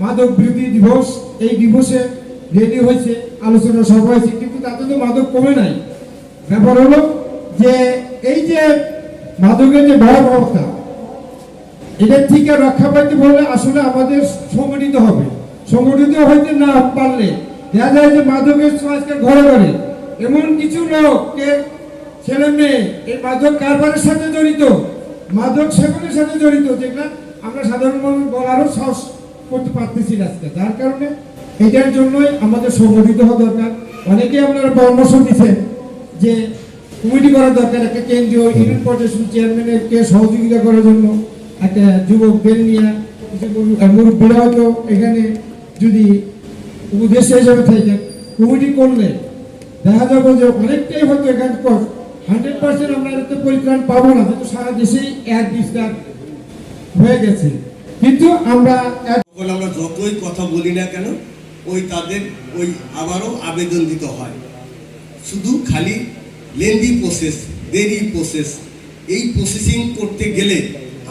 মাদক বিরোধী দিবস, এই দিবসে রেডি হয়েছে, আলোচনা সভা হয়েছে, কিন্তু তাতে তো মাদক কমে নাই। ব্যাপার হলো যে এই যে মাদকের যে ভয়াবহতা এটার থেকে রক্ষা পাইতে বলে আসলে আমাদের সংগঠিত হবে। সংগঠিত হইতে না পারলে দেখা যায় যে মাদকের আজকে ঘরে ঘরে। এমন কিছু লোককে, ছেলে মেয়ে, এই মাদক কারবারের সাথে জড়িত, মাদক সেবনের সাথে জড়িত, যেগুলা আমরা সাধারণ মানুষ বলারও সাহস করতে পারতেছি না আজকে। যার কারণে এটার জন্যই আমাদের সংগঠিত হওয়া দরকার। অনেকেই আপনারা পরামর্শ দিচ্ছেন যে কমিটি করা দরকার একটা কেন্দ্রীয় ইউনিয়ন পর্যায়ে চেয়ারম্যানকে সহযোগিতা করার জন্য একটা যুবকদের নিয়ে মুরব্বীরা হয়তো এখানে যদি উপদেষ্টা হিসাবে থাকেন কমিটি করলে দেখা যাবে যে অনেকটাই হয়তো এখানে হান্ড্রেড পার্সেন্ট আমরা এতে পরিত্রাণ পাবো না যেহেতু সারা দেশেই এক বিস্তার হয়ে গেছে। কিন্তু আমরা এক তখন আমরা যতই কথা বলি না কেন, ওই তাদের ওই আবারও আবেদন দিতে হয়। শুধু খালি লেন্দি প্রসেস দেরি প্রসেস এই প্রসেসিং করতে গেলে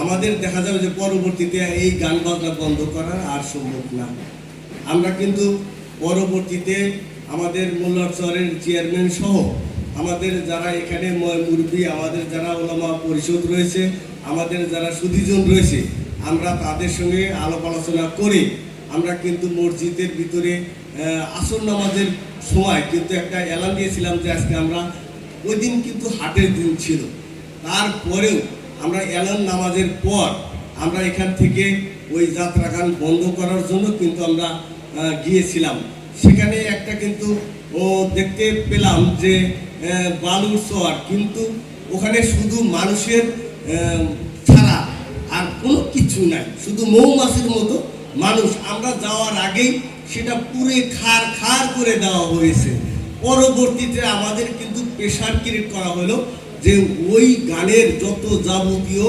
আমাদের দেখা যাবে যে পরবর্তীতে এই গান বাজনা বন্ধ করা আর সম্ভব না। আমরা কিন্তু পরবর্তীতে আমাদের মোল্লারচরের চেয়ারম্যান সহ আমাদের যারা এখানে মুরব্বী আমাদের যারা ওলামা পরিষদ রয়েছে, আমাদের যারা সুদীজন রয়েছে আমরা তাদের সঙ্গে আলাপ আলোচনা করে। আমরা কিন্তু মসজিদের ভিতরে আসর নামাজের সময় কিন্তু একটা এলান দিয়েছিলাম যে আজকে আমরা ওই দিন কিন্তু হাটের দিন ছিল। তারপরেও আমরা এলান নামাজের পর আমরা এখান থেকে ওই যাত্রা গান বন্ধ করার জন্য কিন্তু আমরা গিয়েছিলাম। সেখানে একটা কিন্তু, ও, দেখতে পেলাম যে বালুর চর কিন্তু ওখানে শুধু মানুষের আর কোনো কিছু নাই। শুধু মৌমাছির মতো মানুষ। আমরা যাওয়ার আগেই সেটা পুরে খার খার করে দেওয়া হয়েছে। পরবর্তীতে আমাদের কিন্তু প্রেশার ক্রিয়েট করা হলো যে ওই গানের যত যাবতীয়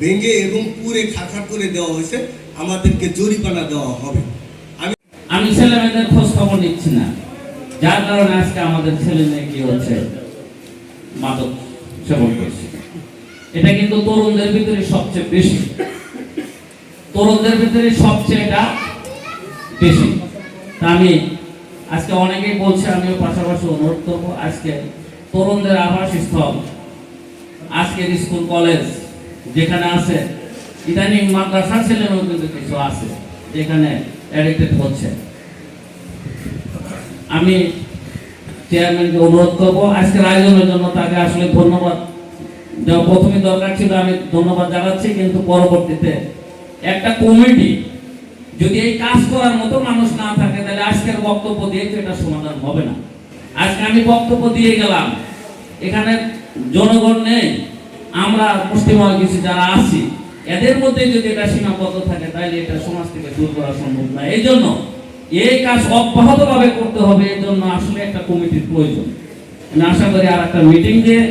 ভেঙে এবং পুরে খারখার করে দেওয়া হয়েছে, আমাদেরকে জরিমানা দেওয়া হবে। আমি আমি ছেলে মেয়েদের খোঁজ খবর নিচ্ছি না। যার কারণে আজকে আমাদের ছেলে মেয়ে কি হচ্ছে? মাদক সেবন করছে। এটা কিন্তু তরুণদের ভিতরে সবচেয়ে বেশি। তরুণদের ভিতরে সবচেয়ে এটা বেশি। আমি আজকে অনেকেই বলছে, আমিও পাশাপাশি অনুরোধ করব, আজকে তরুণদের আবাস স্থল, আজকের স্কুল, কলেজ যেখানে আছে, ইদানিং মাদ্রাসা ছেলেমেয়েও কিন্তু কিছু আছে যেখানে অ্যাডিক্টেড হচ্ছে। আমি চেয়ারম্যানকে অনুরোধ করব, আজকের আয়োজনের জন্য তাকে আসলে ধন্যবাদ। দেওয়া প্রথমে দরকার ছিল আমি ধন্যবাদ জানাচ্ছি, কিন্তু পরবর্তীতে একটা কমিটি যদি এই কাজ করার মতো মানুষ না থাকে, তাহলে আজকের বক্তব্য দিয়ে তো এটা সমাধান হবে না। আজকে আমি বক্তব্য দিয়ে গেলাম, এখানে জনগণ নেই, আমরা মুসলিম কিছু যারা আছি, এদের মধ্যে যদি এটা সীমাবদ্ধ থাকে, তাহলে এটা সমাজ থেকে দূর করা সম্ভব না। এই জন্য এই কাজ অব্যাহতভাবে করতে হবে, এই জন্য আসলে একটা কমিটির প্রয়োজন। আশা করি আর একটা মিটিং দিয়ে